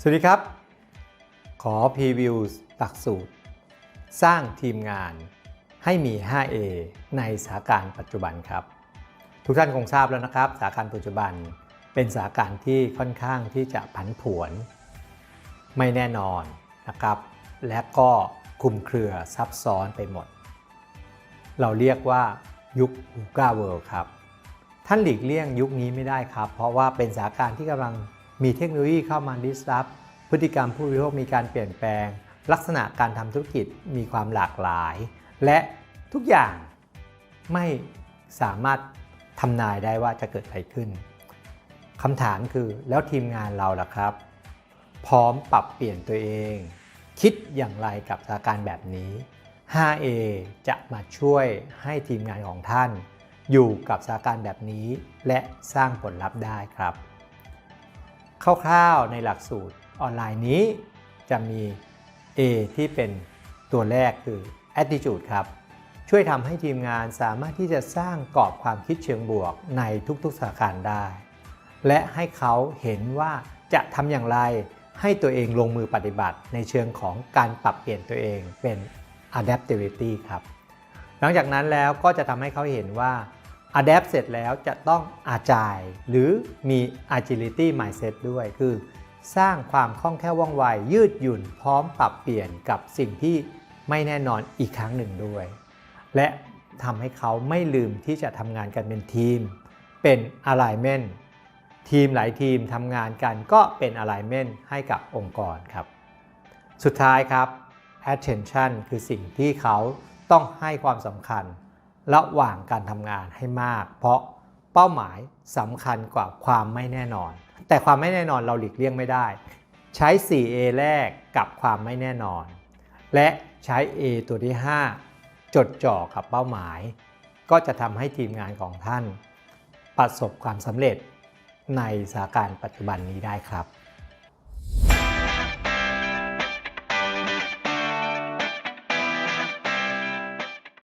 สวัสดีครับ ขอพรีวิวหลักสูตร สร้างทีมงานให้มี 5A ในสถานการณ์ปัจจุบันครับ ทุกท่านคงทราบแล้วนะครับสถานการณ์ปัจจุบันเป็นสถานการณ์ที่ค่อนข้างที่จะผันผวน ไม่แน่นอนนะครับ และก็คุมเครือซับซ้อนไปหมด เราเรียกว่ายุคฮูก้าเวิลด์ครับ ท่านหลีกเลี่ยงยุคนี้ไม่ได้ครับ เพราะว่าเป็นสถานการณ์ที่กำลัง มีเทคโนโลยีเข้ามาดิสรับพฤติกรรมผู้บริโภคมีการเปลี่ยนแปลง ลักษณะการทำธุรกิจมีความหลากหลาย และทุกอย่างไม่สามารถทำนายได้ว่าจะเกิดอะไรขึ้นคำถามคือแล้วทีมงานเราล่ะครับ พร้อมปรับเปลี่ยนตัวเอง คิดอย่างไรกับสถานการณ์แบบนี้ 5A จะมาช่วยให้ทีมงานของท่าน อยู่กับสถานการณ์แบบนี้ และสร้างผลลัพธ์ได้ครับ คร่าวๆในหลักสูตรออนไลน์นี้ จะมี A ที่เป็นตัวแรกคือ attitude ครับ ช่วยทำให้ทีมงานสามารถที่จะสร้างกรอบความคิดเชิงบวกในทุกๆสถานการณ์ได้ และให้เขาเห็นว่าจะทำอย่างไรให้ตัวเองลงมือปฏิบัติในเชิงของการปรับเปลี่ยนตัวเองเป็น adaptability ครับ หลังจากนั้นแล้วก็จะทำให้เขาเห็นว่า adapt เสร็จแล้วจะต้อง agile หรือมี agility mindset ด้วย คือ สร้างความคล่องแคล่วว่องไว ยืดหยุ่นพร้อมปรับเปลี่ยนกับสิ่งที่ไม่แน่นอนอีกครั้งหนึ่งด้วย และทำให้เขาไม่ลืมที่จะทำงานกันเป็นทีม เป็น alignment ทีมหลายทีมทำงานกันก็เป็น alignment ให้กับองค์กรครับ สุดท้ายครับ attention คือสิ่งที่เขาต้องให้ความสำคัญ ระหว่างการทำงานให้มาก เพราะเป้าหมายสำคัญกว่าความไม่แน่นอน แต่ความไม่แน่นอนเราหลีกเลี่ยงไม่ได้ ใช้ 4A แรกกับความไม่แน่นอน และใช้ A ตัวที่ 5 จดจ่อกับเป้าหมาย ก็จะทำให้ทีมงานของท่าน ประสบความสำเร็จในสถานการณ์ปัจจุบันนี้ได้ครับ